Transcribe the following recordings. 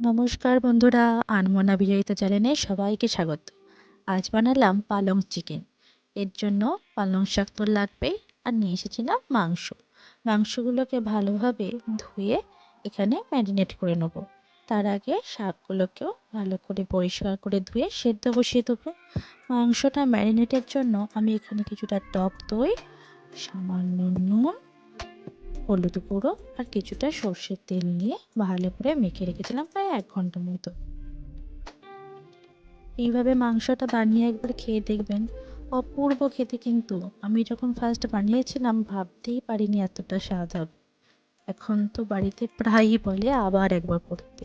নমস্কার বন্ধুরা, আনমনা বিজয়িতা চ্যানেলে সবাইকে স্বাগত। আজ বানালাম পালং চিকেন। এর জন্য পালং শাক তো লাগবেই আর নিয়ে এসেছিলাম মাংস। মাংসগুলোকে ভালোভাবে ধুয়ে এখানে ম্যারিনেট করে নেব। তার আগে শাকগুলোকেও ভালো করে পরিষ্কার করে ধুয়ে সেদ্ধ বসিয়ে দেবো। মাংসটা ম্যারিনেটের জন্য আমি এখানে কিছুটা টক দই, সামান্য নুন হলুদ গুঁড়ো আর কিছুটা সর্ষের তেল নিয়ে ভালো করে মেখে রেখেছিলাম প্রায় এক ঘণ্টা মতো। এইভাবে মাংসটা বানিয়ে একবার খেয়ে দেখবেন। অপূর্ব খেতে কিন্তু। আমি যখন ফার্স্ট বানিয়েছিলাম ভাবতেই পারিনি এতটা স্বাদ হবে। এখন তো বাড়িতে প্রায়ই বলে আবার একবার করতে।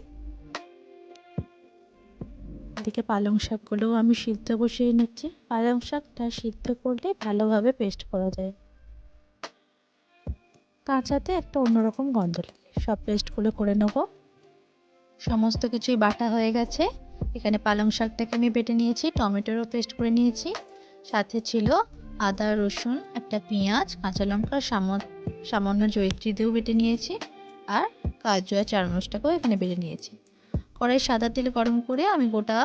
এদিকে পালং শাকগুলোও আমি সিদ্ধ বসিয়ে নিচ্ছি। পালং শাকটা সিদ্ধ করলে ভালোভাবে পেস্ট করা যায়। কাঁচাতে একটা অন্যরকম গন্ধ লাগে। সব পেস্টগুলো করে নেব। সমস্ত কিছুই বাটা হয়ে গেছে। এখানে পালং শাকটাকে আমি বেটে নিয়েছি, টমেটোরও পেস্ট করে নিয়েছি। সাথে ছিল আদা, রসুন, একটা পেঁয়াজ, কাঁচা লঙ্কা সামান্য জয়িত্রী দিয়েও বেটে নিয়েছি। আর কাজু আর চারমচটাকেও এখানে বেটে নিয়েছি। কড়াই সাদা তেল গরম করে আমি গোটা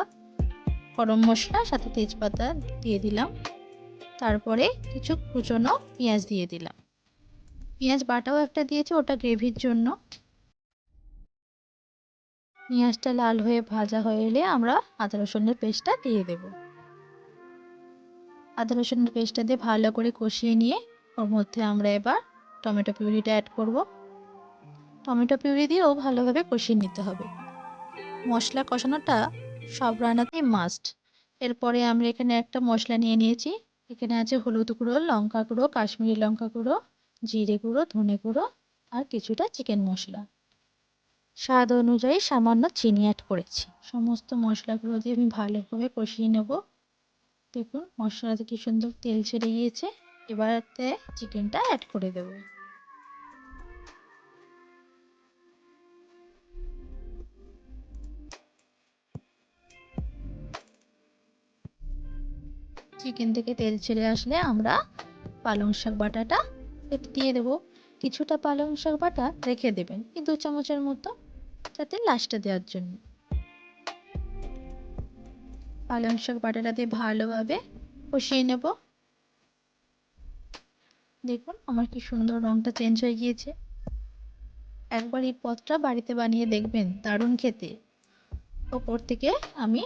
গরম মশলা, সাথে তেজপাতা দিয়ে দিলাম। তারপরে কিছু কুচনো পেঁয়াজ দিয়ে দিলাম। পেঁয়াজ বাটাও একটা দিয়েছি, ওটা গ্রেভির জন্য। পেঁয়াজটা লাল হয়ে ভাজা হয়ে এলে আমরা আদা রসুনের পেস্টটা দিয়ে দেব। আদা রসুনের পেস্টটা দিয়ে ভালো করে কষিয়ে নিয়ে ওর মধ্যে আমরা এবার টমেটো পিউরিটা অ্যাড করব। টমেটো পিউরি দিয়েও ভালোভাবে কষিয়ে নিতে হবে। মশলা কষানোটা সব রান্নাতেই মাস্ট এরপরে আমরা এখানে একটা মশলা নিয়ে নিয়েছি। এখানে আছে হলুদ গুঁড়ো, লঙ্কা গুঁড়ো, কাশ্মীরি লঙ্কা গুঁড়ো জিরে গুঁড়ো, ধনে গুঁড়ো আর কিছুটা চিকেন মশলা। স্বাদ অনুযায়ী সামান্য চিনি অ্যাড করেছি। সমস্ত মশলাগুলো দিয়ে আমি ভালোভাবে কষিয়ে নেব। দেখুন, মশলাতে কি সুন্দর তেল ছেড়ে গিয়েছে। এবারতে চিকেনটা অ্যাড করে দেব। চিকেন থেকে তেল ছেড়ে আসলে আমরা পালং শাক বাটাটা দিয়ে দেবো। কিছুটা পালং শাক বাটা রেখে দেবেন। এই দু চামচের মতো যাতে লাস্টে দেওয়ার জন্য। পালং শাক বাটাটা দিয়ে ভালোভাবে কষিয়ে নেব। দেখুন আমার কি সুন্দর রঙটা চেঞ্জ হয়ে গিয়েছে। একবার এই পদটা বাড়িতে বানিয়ে দেখবেন, দারুণ খেতে। ওপর থেকে আমি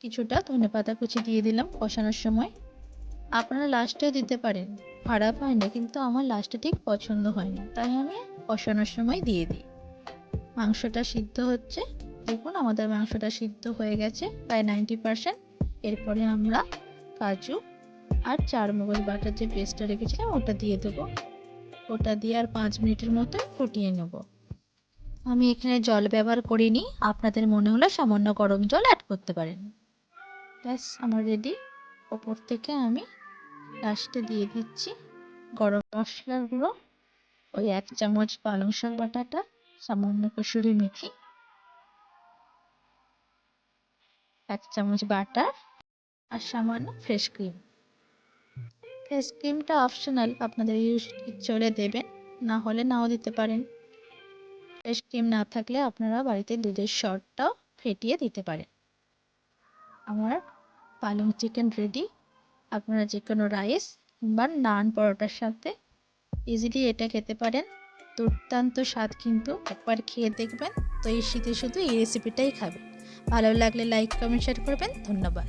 কিছুটা ধনে পাতা কুচি দিয়ে দিলাম কষানোর সময়। আপনারা লাস্টেও দিতে পারেন। খারাপ হয় না, কিন্তু আমার লাস্টে ঠিক পছন্দ হয় না তাই আমি কষানোর সময় দিয়ে দিই। মাংসটা সিদ্ধ হচ্ছে। দেখুন, আমাদের মাংসটা সিদ্ধ হয়ে গেছে, প্রায় নাইনটি পারসেন্ট এরপরে আমরা কাজু আর চার মগজ বাটার যে পেস্টটা রেখেছিলাম, ওটা দিয়ে দেবো। ওটা দিয়ে আর পাঁচ মিনিটের মতো ফুটিয়ে নেব। আমি এখানে জল ব্যবহার করিনি। আপনাদের মনে হলে সামান্য গরম জল অ্যাড করতে পারেন। ব্যাস, আমার রেডি ওপর থেকে আমি লাস্টে দিয়ে দিচ্ছি। গরম মশলার গুঁড়ো ওই এক চামচ পালং শাক বাটাটা, সামান্য কসুরি মেথি, এক চামচ বাটার আর সামান্য ফ্রেশ ক্রিম ফ্রেশ ক্রিমটা অপশনাল আপনাদের ইউজ চলে দেবেন, না হলে নাও দিতে পারেন। ফ্রেশ ক্রিম না থাকলে আপনারা বাড়িতে দুধের শর্টটাও ফেটিয়ে দিতে পারেন। আমার পালং চিকেন রেডি আপনারা যে কোনো রাইস বা নান পরোটার সাথে ইজিলি এটা খেতে পারেন। দুর্দান্ত স্বাদ কিন্তু একবার খেয়ে দেখবেন। তো এই শীতে শুধু এই রেসিপিটাই খাবেন। ভালো লাগলে লাইক কমেন্ট শেয়ার করবেন। ধন্যবাদ।